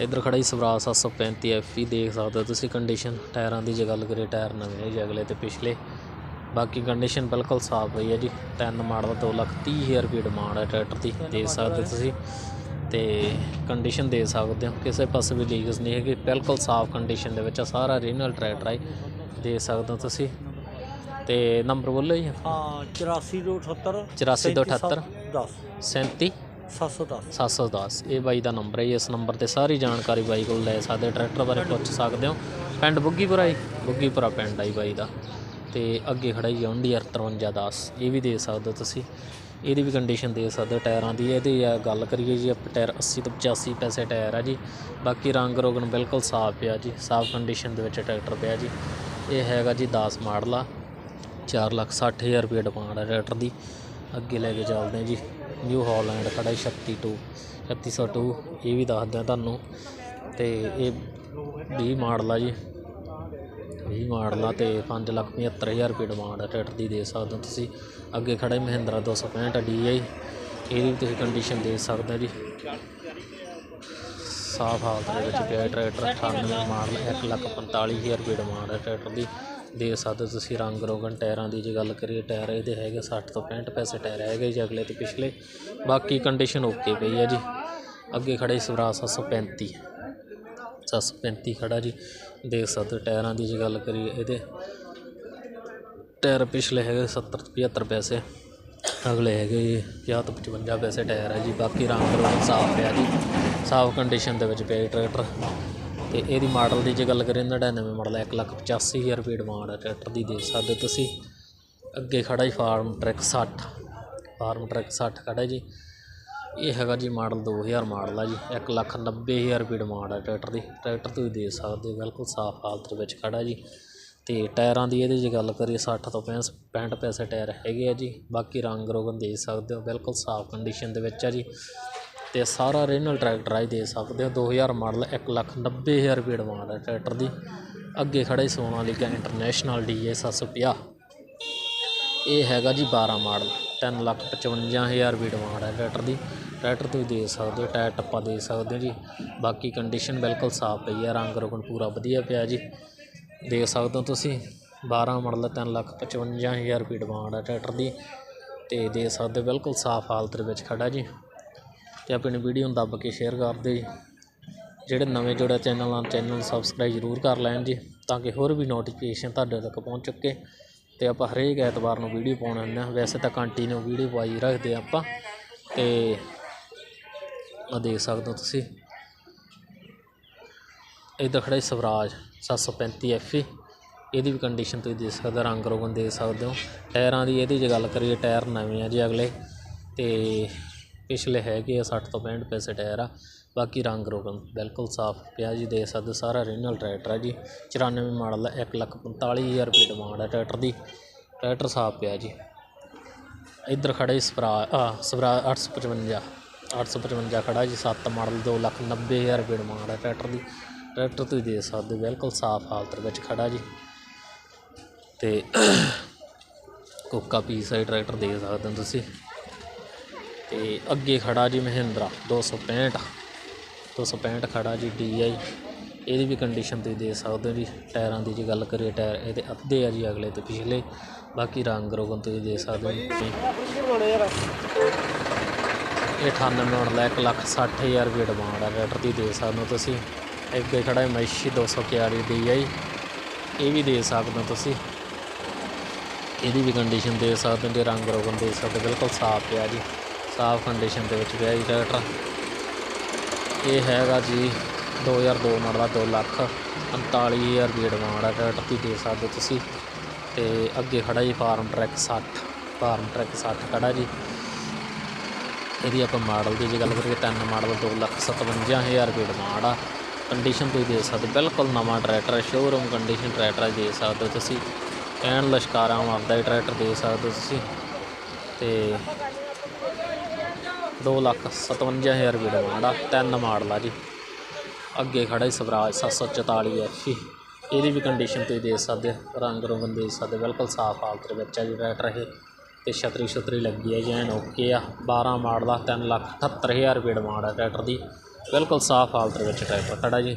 ਇੱਧਰ ਖੜਾ ਜੀ ਸਵਰਾਜ 735 ਐਫ ਦੇਖ ਸਕਦੇ ਹੋ ਤੁਸੀਂ ਕੰਡੀਸ਼ਨ ਟਾਇਰਾਂ ਦੀ ਜੇ ਗੱਲ ਕਰੀਏ ਟਾਇਰ ਨਵੇਂ ਜੀ ਅਗਲੇ ਤੇ ਪਿਛਲੇ। ਬਾਕੀ ਕੰਡੀਸ਼ਨ ਬਿਲਕੁਲ ਸਾਫ਼ ਪਈ ਹੈ ਜੀ। ਤਿੰਨ ਮਾਡਲ ਦੋ ਲੱਖ ਤੀਹ ਹਜ਼ਾਰ ਰੁਪਏ ਡਿਮਾਂਡ ਹੈ ਟਰੈਕਟਰ ਦੀ ਦੇਖ ਸਕਦੇ ਹੋ ਤੁਸੀਂ। ਤੇ ਕੰਡੀਸ਼ਨ ਦੇ ਸਕਦੇ ਹੋ ਕਿਸੇ ਪਾਸੇ ਵੀ ਲੀਕਸ ਨਹੀਂ ਹੈਗੀ ਬਿਲਕੁਲ ਸਾਫ਼ ਕੰਡੀਸ਼ਨ ਦੇ ਵਿੱਚ ਆ ਸਾਰਾ ਰੀਨਲ ਟਰੈਕਟਰ ਹੈ ਦੇਖ ਸਕਦੇ ਹੋ ਤੁਸੀਂ। ਤੇ ਨੰਬਰ ਬੋਲੋ ਜੀ। ਹਾਂ 84 ਤੋਂ 78 84 ਤੋਂ 78 10 37 710 710 ਇਹ ਬਾਈ ਦਾ ਨੰਬਰ ਹੈ। ਜੀ। ਇਸ ਨੰਬਰ ਤੇ ਸਾਰੀ ਜਾਣਕਾਰੀ ਬਾਈ ਕੋਲ ਲੈ ਸਕਦੇ ਹੋ। ਟਰੈਕਟਰ ਬਾਰੇ ਪੁੱਛ ਸਕਦੇ ਹੋ। ਪਿੰਡ ਬੁੱਗੀਪੁਰਾ ਜੀ? ਬੁੱਗੀਪੁਰਾ ਪਿੰਡ ਆਈ ਬਾਈ ਦਾ। ਤੇ ਅੱਗੇ ਖੜਾ ਜੀ ਜੌਂਡੀਆਰ 5310 ਇਹ ਵੀ ਦੇ ਸਕਦੇ ਹੋ ਤੁਸੀਂ। ਇਹਦੀ ਵੀ ਕੰਡੀਸ਼ਨ ਦੇ ਸਕਦੇ ਹੋ ਟਾਇਰਾਂ ਦੀ। ਇਹਦੀ ਆ ਗੱਲ ਕਰੀਏ ਜੀ, ਆਪਾਂ ਟਾਇਰ 80 ਤੋਂ 85 ਪੈਸੇ ਟਾਇਰ ਆ ਜੀ। ਬਾਕੀ ਰੰਗ ਰੋਗਨ ਬਿਲਕੁਲ ਸਾਫ਼ ਪਿਆ ਜੀ। ਸਾਫ਼ ਕੰਡੀਸ਼ਨ ਦੇ ਵਿੱਚ ਟਰੈਕਟਰ ਪਿਆ ਜੀ। ਇਹ ਹੈਗਾ ਜੀ 10 ਮਾਡਲ ਆ। 4 ਲੱਖ 60 ਹਜ਼ਾਰ ਰੁਪਏ ਡਿਮਾਂਡ ਹੈ ਟਰੈਕਟਰ ਦੀ। ਅੱਗੇ ਲੈ ਕੇ ਚੱਲਦੇ ਹਾਂ ਜੀ। ਨਿਊ ਹਾਲੈਂਡ ਖੜਾ ਹੈ 36 3602 ਇਹ ਵੀ ਦੱਸਦੇ ਹਾਂ ਤੁਹਾਨੂੰ। ਤੇ ਇਹ 20 ਮਾਡਲ ਆ ਜੀ। 20 ਮਾਡਲ ਆ ਤੇ 5 ਲੱਖ 75 ਹਜ਼ਾਰ ਰੁਪਏ ਡਿਮਾਂਡ ਹੈ ਟਰੈਕਟਰ ਦੀ ਦੇ ਸਕਦੇ ਹੋ ਤੁਸੀਂ। ਅੱਗੇ ਖੜਾ ਹੈ ਮਹਿੰਦਰਾ 265 DI ਇਹਦੀ ਵੀ ਤੁਸੀਂ ਕੰਡੀਸ਼ਨ ਦੇ ਸਕਦੇ ਹੋ ਜੀ। ਸਾਫ਼ ਹਾਲਤ ਦੇ ਵਿੱਚ ਪਿਆ ਟਰੈਕਟਰ 98 ਮਾਡਲ 1 ਲੱਖ 45 ਹਜ਼ਾਰ ਰੁਪਏ ਡਿਮਾਂਡ ਹੈ ਟਰੈਕਟਰ ਦੀ। ਦੇ ਸਕਦੇ ਤੁਸੀਂ ਰੰਗ ਰੋਗਨ ਟਾਇਰਾਂ ਦੀ ਜੇ ਗੱਲ ਕਰੀਏ, ਟਾਇਰ ਇਹਦੇ ਹੈਗੇ ਸੱਠ ਤੋਂ 65 ਪੈਸੇ ਟਾਇਰ ਹੈਗੇ ਜੀ ਅਗਲੇ ਅਤੇ ਪਿਛਲੇ। ਬਾਕੀ ਕੰਡੀਸ਼ਨ ਓਕੇ ਪਈ ਹੈ ਜੀ। ਅੱਗੇ ਖੜੇ ਸਵਰਾਜ 735 735 ਖੜਾ ਜੀ। ਦੇਖ ਸਕਦੇ ਟਾਇਰਾਂ ਦੀ ਜੇ ਗੱਲ ਕਰੀਏ ਇਹਦੇ। ਟਾਇਰ ਪਿਛਲੇ ਹੈਗੇ 70 75 ਪੈਸੇ। ਅਗਲੇ ਹੈਗੇ ਜੀ 50 ਤੋਂ 55 ਪੈਸੇ ਟਾਇਰ ਹੈ ਜੀ। ਬਾਕੀ ਰੰਗ ਰੋਗਨ ਸਾਫ਼ ਪਿਆ ਜੀ। ਸਾਫ਼ ਕੰਡੀਸ਼ਨ ਦੇ ਵਿੱਚ ਪਿਆ ਜੀ ਟਰੈਕਟਰ। ਤੇ ਇਹਦੀ ਮਾਡਲ ਦੀ ਜੇ ਗੱਲ ਕਰੀਏ 99 ਮਾਡਲ 1 ਲੱਖ 85 ਹਜ਼ਾਰ ਰੁਪਏ ਡਿਮਾਂਡ ਹੈ ਟਰੈਕਟਰ ਦੀ ਦੇ ਸਕਦੇ ਹੋ ਤੁਸੀਂ। ਅੱਗੇ ਖੜਾ ਜੀ ਫਾਰਮ ਟਰੈਕ 60 ਫਾਰਮ ਟਰੈਕ 60 ਖੜਾ ਜੀ। ਇਹ ਹੈਗਾ ਜੀ ਮਾਡਲ 2000 ਮਾਡਲ ਆ ਜੀ 1 ਲੱਖ 90 ਹਜ਼ਾਰ ਰੁਪਏ ਡਿਮਾਂਡ ਹੈ ਟਰੈਕਟਰ ਦੀ। ਟਰੈਕਟਰ ਤੁਸੀਂ ਦੇ ਸਕਦੇ ਹੋ, ਬਿਲਕੁਲ ਸਾਫ਼ ਹਾਲਤ ਵਿੱਚ ਖੜਾ ਜੀ। ਤੇ ਟਾਇਰਾਂ ਦੀ ਇਹਦੀ ਜੇ ਗੱਲ ਕਰੀਏ 60 ਤੋਂ 65 65 ਪੈਸੇ ਟਾਇਰ ਹੈਗੇ ਆ ਜੀ। ਬਾਕੀ ਰੰਗ ਰੋਗਨ ਦੇ ਸਕਦੇ ਹੋ, ਬਿਲਕੁਲ ਸਾਫ਼ ਕੰਡੀਸ਼ਨ ਦੇ ਵਿੱਚ ਆ ਜੀ। ਅਤੇ ਸਾਰਾ ਰੀਨਲ ਟਰੈਕਟਰ ਆ ਜੀ ਦੇ ਸਕਦੇ ਹੋ। ਦੋ ਹਜ਼ਾਰ ਮਾਡਲ ਇੱਕ ਲੱਖ 90 ਹਜ਼ਾਰ ਰੁਪਏ ਡਿਮਾਂਡ ਹੈ ਟਰੈਕਟਰ ਦੀ। ਅੱਗੇ ਖੜਾ ਜੀ ਸੋਨਾਲੀਕਾ ਇੰਟਰਨੈਸ਼ਨਲ ਡੀਏ 750 ਇਹ ਹੈਗਾ ਜੀ 12 ਮਾਡਲ ਤਿੰਨ ਲੱਖ 55 ਹਜ਼ਾਰ ਰੁਪਏ ਡਿਮਾਂਡ ਹੈ ਟਰੈਕਟਰ ਦੀ। ਟਰੈਕਟਰ ਤੁਸੀਂ ਦੇ ਸਕਦੇ ਹੋ ਟਾਇਰ ਟੱਪਾ ਦੇ ਸਕਦੇ ਹੋ ਜੀ। ਬਾਕੀ ਕੰਡੀਸ਼ਨ ਬਿਲਕੁਲ ਸਾਫ਼ ਪਈ ਹੈ ਰੰਗ ਰੋਗਨ ਪੂਰਾ ਵਧੀਆ ਪਿਆ ਜੀ। ਦੇਖ ਸਕਦੇ ਹੋ ਤੁਸੀਂ 12 ਮਾਡਲ 3 ਲੱਖ 55 ਹਜ਼ਾਰ ਰੁਪਏ ਡਿਮਾਂਡ ਹੈ ਟਰੈਕਟਰ ਦੀ। ਤੇ ਦੇ ਸਕਦੇ ਹੋ, ਬਿਲਕੁਲ ਸਾਫ਼ ਹਾਲਤ ਦੇ ਵਿੱਚ ਖੜਾ ਜੀ। ਅਤੇ ਆਪਣੀ ਵੀਡੀਓ ਨੂੰ ਦੱਬ ਕੇ ਸ਼ੇਅਰ ਕਰ ਦਿਓ ਜੀ। ਜਿਹੜੇ ਨਵੇਂ ਜੁੜੇ ਚੈਨਲ ਨਾਲ ਚੈਨਲ ਨੂੰ ਸਬਸਕ੍ਰਾਈਬ ਜ਼ਰੂਰ ਕਰ ਲੈਣ ਜੀ, ਤਾਂ ਕਿ ਹੋਰ ਵੀ ਨੋਟੀਫਿਕੇਸ਼ਨ ਤੁਹਾਡੇ ਤੱਕ ਪਹੁੰਚ ਚੁੱਕੇ। ਅਤੇ ਆਪਾਂ ਹਰੇਕ ਐਤਵਾਰ ਨੂੰ ਵੀਡੀਓ ਪਾਉਣ ਆਉਂਦੇ ਹਾਂ। ਵੈਸੇ ਤਾਂ ਕੰਟੀਨਿਊ ਵੀਡੀਓ ਪਾਈ ਰੱਖਦੇ ਆਪਾਂ। ਅਤੇ ਆ ਦੇਖ ਸਕਦੇ ਹੋ ਤੁਸੀਂ। ਇੱਧਰ ਖੜਾ ਜੀ ਸਵਰਾਜ 735 ਐਫ ਇਹਦੀ ਵੀ ਕੰਡੀਸ਼ਨ ਤੁਸੀਂ ਦੇਖ ਸਕਦੇ ਹੋ, ਰੰਗ ਰੋਗਨ ਦੇਖ ਸਕਦੇ ਹੋ। ਟਾਇਰਾਂ ਦੀ ਇਹਦੀ ਜੇ ਗੱਲ ਕਰੀਏ, ਟਾਇਰ ਨਵੇਂ ਆ ਜੀ ਅਗਲੇ। ਤੇ ਪਿਛਲੇ ਹੈਗੇ ਆ ਸੱਠ ਤੋਂ 65 ਪੈਸੇ ਟਾਇਰ ਆ, ਬਾਕੀ ਰੰਗ ਰੋਗਨ ਬਿਲਕੁਲ ਸਾਫ਼ ਪਿਆ ਜੀ, ਦੇਖ ਸਕਦੇ ਹੋ ਸਾਰਾ ਰੀਨਲ ਟਰੈਕਟਰ ਆ ਜੀ 94 ਮਾਡਲ ਦਾ 1 ਲੱਖ 45 ਹਜ਼ਾਰ ਰੁਪਏ ਡਿਮਾਂਡ ਹੈ ਟਰੈਕਟਰ ਦੀ, ਟਰੈਕਟਰ ਸਾਫ਼ ਪਿਆ ਜੀ। ਇੱਧਰ ਖੜਾ ਜੀ ਸਵਰਾ, ਆ, ਸਵਰਾ 855 855 ਖੜਾ ਜੀ 7 ਮਾਡਲ 2 ਲੱਖ 90 ਹਜ਼ਾਰ ਰੁਪਏ ਡਿਮਾਂਡ ਹੈ ਟਰੈਕਟਰ ਦੀ। ਟਰੈਕਟਰ ਤੁਸੀਂ ਦੇਖ ਸਕਦੇ ਹੋ ਬਿਲਕੁਲ ਸਾਫ਼ ਹਾਲਤ ਵਿੱਚ ਖੜਾ ਜੀ। ਤੇ ਕੋਕਾ ਪੀਸ ਹੈ ਟਰੈਕਟਰ ਦੇਖ ਸਕਦੇ ਹੋ ਤੁਸੀਂ। ਤੇ ਅੱਗੇ ਖੜਾ ਜੀ ਮਹਿੰਦਰਾ 265 265 ਖੜਾ ਜੀ DI ਇਹਦੀ ਵੀ ਕੰਡੀਸ਼ਨ ਤੁਸੀਂ ਦੇ ਸਕਦੇ ਹੋ ਜੀ, ਟਾਇਰਾਂ ਦੀ ਜੇ ਗੱਲ ਕਰੀਏ, ਟਾਇਰ ਇਹਦੇ ਅੱਧੇ ਆ ਜੀ ਅਗਲੇ ਤੇ ਪਿਛਲੇ। ਬਾਕੀ ਰੰਗ ਰੋਗਨ ਤੁਸੀਂ ਦੇ ਸਕਦੇ ਹੋ ਇਹ 98 ਮਾਡਲ ਹੈ 1 ਲੱਖ 60 ਹਜ਼ਾਰ ਰੁਪਏ ਡਿਮਾਂਡ ਆ ਟਰੈਕਟਰ ਦੀ ਦੇ ਸਕਦੇ ਹੋ ਤੁਸੀਂ। ਅੱਗੇ ਖੜਾ ਹੈ ਮੈਸ਼ੀ 241 DI ਇਹ ਵੀ ਦੇ ਸਕਦੇ ਹੋ ਤੁਸੀਂ। ਇਹਦੀ ਵੀ ਕੰਡੀਸ਼ਨ ਦੇ ਸਕਦੇ ਹੋ ਤੇ ਰੰਗ ਰੋਗਨ ਦੇ ਸਕਦੇ ਬਿਲਕੁਲ ਸਾਫ਼ ਪਿਆ ਜੀ। ਸਾਫ਼ ਕੰਡੀਸ਼ਨ ਦੇ ਵਿੱਚ ਪਿਆ ਜੀ ਟਰੈਕਟਰ ਇਹ ਹੈਗਾ ਜੀ 2002 ਮਾਡਲ ਦਾ 2 ਲੱਖ 45 ਹਜ਼ਾਰ ਰੁਪਏ ਡਿਮਾਂਡ ਆ ਟਰੈਕਟਰ ਦੀ ਦੇ ਸਕਦੇ ਹੋ ਤੁਸੀਂ ਤੇ ਅੱਗੇ ਖੜਾ ਜੀ ਫਾਰਮ ਟਰੈਕ 60 ਫਾਰਮ ਟਰੈਕ 60 ਖੜਾ ਜੀ। ਇਹਦੀ ਆਪਾਂ ਮਾਡਲ ਦੀ ਜੇ ਗੱਲ ਕਰੀਏ ਤਿੰਨ ਮਾਡਲ 2 ਲੱਖ 57 ਹਜ਼ਾਰ ਰੁਪਏ ਡਿਮਾਂਡ ਆ। ਕੰਡੀਸ਼ਨ ਤੁਸੀਂ ਦੇ ਸਕਦੇ ਬਿਲਕੁਲ ਨਵਾਂ ਟਰੈਕਟਰ ਸ਼ੋਰੂਮ ਕੰਡੀਸ਼ਨ ਟਰੈਕਟਰ ਦੇ ਸਕਦੇ ਹੋ ਤੁਸੀਂ ਐਨ ਲਸ਼ਕਾਰਾਂ ਮਾਰਦਾ ਹੀ ਟਰੈਕਟਰ ਦੇ ਸਕਦੇ ਹੋ ਤੁਸੀਂ ਤੇ 2 ਲੱਖ 57 ਹਜ਼ਾਰ ਰੁਪਏ ਡਿਮਾਂਡ ਆ ਤਿੰਨ ਮਾਡਲ ਆ ਜੀ। ਅੱਗੇ ਖੜਾ ਜੀ ਸਵਰਾਜ 744 ਐਫ ਇਹਦੀ ਵੀ ਕੰਡੀਸ਼ਨ ਤੁਸੀਂ ਦੇ ਸਕਦੇ ਹੋ ਰੰਗ ਰੋਗਨ ਦੇ ਸਕਦੇ ਬਿਲਕੁਲ ਸਾਫ਼ ਹਾਲਤ ਦੇ ਵਿੱਚ ਆ ਜੀ ਟਰੈਕਟਰ ਇਹ ਤੇ ਛਤਰੀ ਛਤਰੀ ਲੱਗੀ ਹੈ ਜੈਨ ਓਕੇ ਆ। 12 ਮਾਡਲ ਦਾ 3 ਲੱਖ 78000 ਰੁਪਏ ਡਿਮਾਂਡ ਆ ਟਰੈਕਟਰ ਦੀ। ਬਿਲਕੁਲ ਸਾਫ਼ ਹਾਲਤ ਦੇ ਵਿੱਚ ਟਰੈਕਟਰ ਖੜਾ ਜੀ।